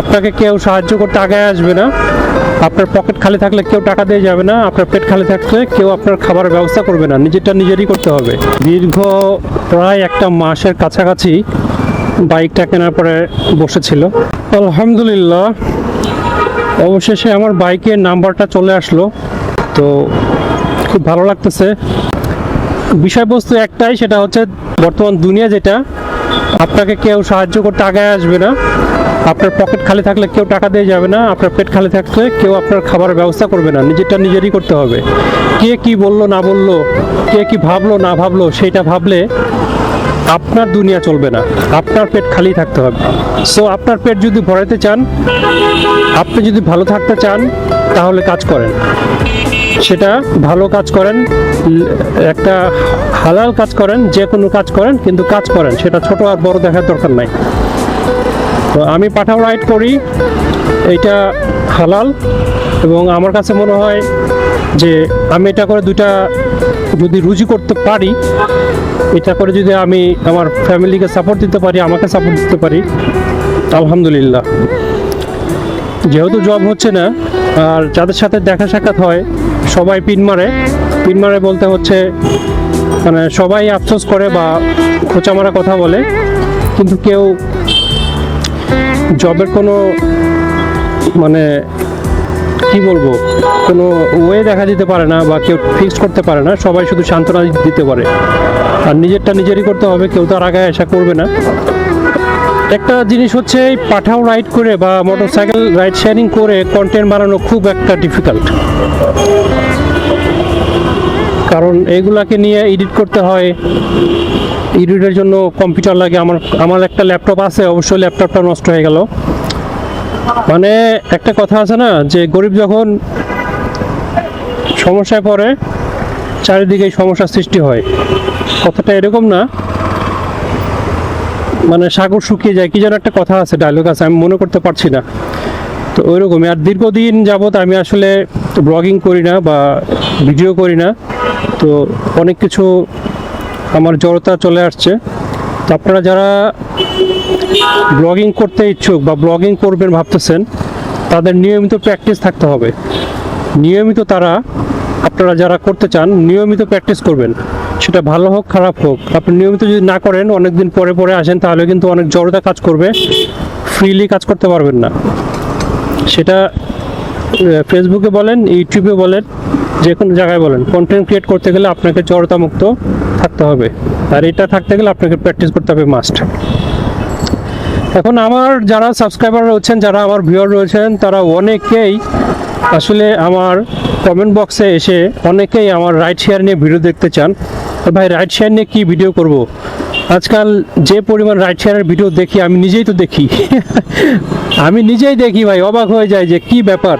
আপনাকে কেউ সাহায্য করতে আগে আসবে না। আপনার পকেট খালি থাকলে কেউ টাকা দিয়ে যাবে না। আপনার পেট খালি থাকলে কেউ আপনার খাবারের ব্যবস্থা করবে না। নিজেরটা নিজেরই করতে হবে। দীর্ঘ প্রায় একটা মাসের কাছাকাছি বাইকটা কেনার পরে বসেছিল। আলহামদুলিল্লাহ, অবশেষে আমার বাইকের নাম্বারটা চলে আসলো। তো খুব ভালো লাগতেছে। বিষয়বস্তু একটাই, সেটা হচ্ছে বর্তমান দুনিয়া যেটা। আপনাকে কেউ সাহায্য করতে আগে আসবে না। আপনার পকেট খালি থাকলে কেউ টাকা দিয়ে যাবে না, আপনার পেট খালি থাকলে কেউ আপনার খাবারের ব্যবস্থা করবে না, নিজেরটা নিজেরই করতে হবে। কে কি বলল, না বলল, কে কি ভাবলো, না ভাবলো সেটা ভাবলে আপনার দুনিয়া চলবে না, আপনার পেট খালি থাকতে হবে। সো আপনার পেট যদি ভরাতে চান, আপনি যদি ভালো থাকতে চান, তাহলে কাজ করেন। সেটা ভালো কাজ করেন, একটা হালাল কাজ করেন, যে কোনো কাজ করেন, কিন্তু কাজ করেন, সেটা ছোট আর বড় দেখার দরকার নাই। তো আমি পাঠাও রাইড করি। এইটা হালাল এবং আমার কাছে মনে হয় যে আমি এটা করে দুটা যদি রুজি করতে পারি, এটা করে যদি আমি আমার ফ্যামিলিকে সাপোর্ট দিতে পারি, আমাকে সাপোর্ট দিতে পারি, আলহামদুলিল্লাহ। যেহেতু জব হচ্ছে না, আর যাদের সাথে দেখা সাক্ষাৎ হয়, সবাই পিন মারে। পিন মারে বলতে হচ্ছে মানে সবাই আফসোস করে বা খোঁচা মারা কথা বলে, কিন্তু কেউ জবের কোনো মানে কি বলব, কোনো ওয়ে দেখা দিতে পারে না বা কেউ ফিক্স করতে পারে না, সবাই শুধু সান্ত্বনা দিতে পারে। আর নিজেরটা নিজেরই করতে হবে, কেউ তো আর আগে আশা করবে না। একটা জিনিস হচ্ছে এই পাঠাও রাইড করে বা মোটরসাইকেল রাইড শেয়ারিং করে কন্টেন্ট বানানো খুব একটা ডিফিকাল্ট কারণ এইগুলাকে নিয়ে এডিট করতে হয় এডিটের জন্য কম্পিউটার লাগে। আমার আমার একটা ল্যাপটপ আছে, অবশ্যই ল্যাপটপটা নষ্ট হয়ে গেল। মানে একটা কথা আছে না, যে গরিব যখন সমস্যায় পড়ে চারিদিকে সমস্যার সৃষ্টি হয়। কথাটা এরকম না। মানে সাগর শুকিয়ে যায়, কি যেন একটা কথা আছে ডায়লগ আছে, আমি মনে করতে পারছি না। তো ওইরকমই, আর দীর্ঘদিন যাবৎ আমি আসলে ব্লগিং করি না বা ভিডিও করি না। তো অনেক কিছু আমার জড়তা চলে আসছে। তো আপনারা যারা ব্লগিং করতে ইচ্ছুক বা ব্লগিং করবেন ভাবতেছেন, তাদের নিয়মিত প্র্যাকটিস থাকতে হবে। নিয়মিত তারা, আপনারা যারা করতে চান, নিয়মিত প্র্যাকটিস করবেন। সেটা ভালো হোক, খারাপ হোক। আপনি নিয়মিত যদি না করেন, অনেকদিন পরে পরে আসেন, তাহলে কিন্তু অনেক জড়তা কাজ করবে। ফ্রিলি কাজ করতে পারবেন না। সেটা ফেসবুকে বলেন ইউটিউবে বলেন যে কোনো জায়গায় বলেন। কন্টেন্ট ক্রিয়েট করতে গেলে আপনাকে জড়তা মুক্ত থাকতে হবে। আর এটা থাকতে গেলে আপনাকে প্র্যাকটিস করতে হবে মাস্ট এখন আমার যারা সাবস্ক্রাইবার রয়েছেন, যারা আমার ভিউয়ার রয়েছেন, তারা অনেকেই আসলে আমার কমেন্ট বক্সে এসে অনেকেই আমার রাইড শেয়ার নিয়ে ভিডিও দেখতে চান। ভাই রাইড শেয়ার নিয়ে কী ভিডিও করব? আজকাল যে পরিমাণ রাইড শেয়ারের ভিডিও দেখি, আমি নিজেই তো দেখি। আমি নিজেই দেখি ভাই, অবাক হয়ে যায় যে কি ব্যাপার।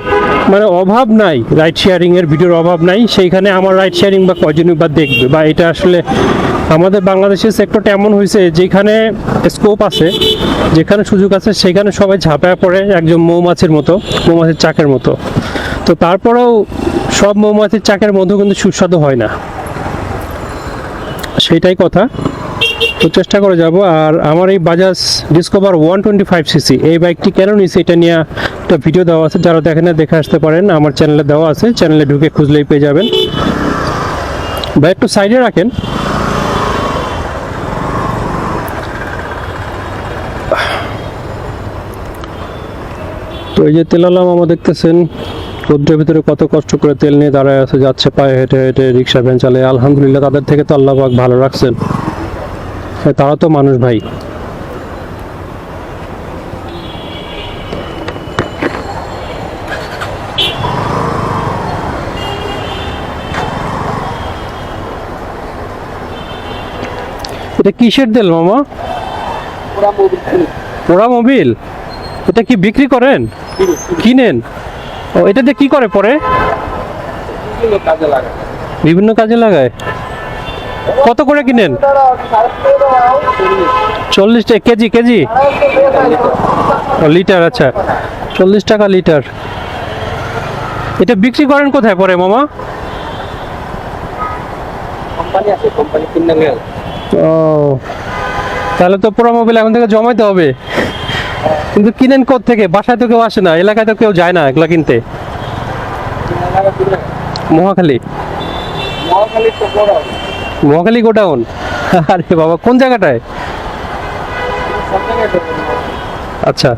মানে অভাব নাই রাইড শেয়ারিং এর ভিডিওর অভাব নাই। সেইখানে আমার রাইড শেয়ারিং বা কজনই বা দেখবে। বা এটা আসলে আমাদের বাংলাদেশের সেক্টরটা এমন হয়েছে, যেখানে স্কোপ আছে, যেখানে সুযোগ আছে, সেখানে সবাই ঝাঁপায় পড়ে একজন মৌমাছির মতো, মৌমাছির চাকের মতো। তো তারপরেও সব মৌমাছির চাকের মধ্যে কিন্তু সুস্বাদু হয় না। সেটাই কথা। তো চেষ্টা করে যাব। আর আমার এই Bajaj Discover one twenty five CC এই বাইকটি কেন নিয়েছি এটা নিয়ে একটা ভিডিও দেওয়া আছে। যারা দেখেন না, দেখে আসতে পারেন। আমার চ্যানেলে দেওয়া আছে। চ্যানেলে ঢুকে খুঁজলেই পেয়ে যাবেন। বা একটু সাইডে রাখেন। তো এই যে তেলালা মামা দেখতেছেন, রোদ্রের ভিতরে কত কষ্ট করে তেল নিয়ে দাঁড়ায় আছে, যাচ্ছে পায়ে হেঁটে হেঁটে রিক্সা ভ্যান চালায়। আলহামদুলিল্লাহ, তাদের থেকে তো আল্লাহ ভালো রাখছেন। তারা তো মানুষ ভাই। এটা কিসের তেল মামা? পোড়া মোবিল। এটা কি বিক্রি করেন? কিনেন? ও এটা দিয়ে কি করে পরে? বিভিন্ন কাজে লাগায়? কত করে কিনেন? চল্লিশ টাকা কেজি কেজি? লিটার আচ্ছা। চল্লিশ টাকা লিটার। এটা বিক্রি করেন কোথায় পরে মামা? ও তাহলে তো পুরো মোবাইল এখন থেকে জমাইতে হবে। কিন্তু কিনেন থেকে বাসায় তো কেউ আসে না এলাকায় তো কেউ যায় না এগুলা কিনতে। মহাখালী। মহাখালী তো বড়। মহাখালী গোডাউন? আরে বাবা কোন জায়গাটায়? আচ্ছা।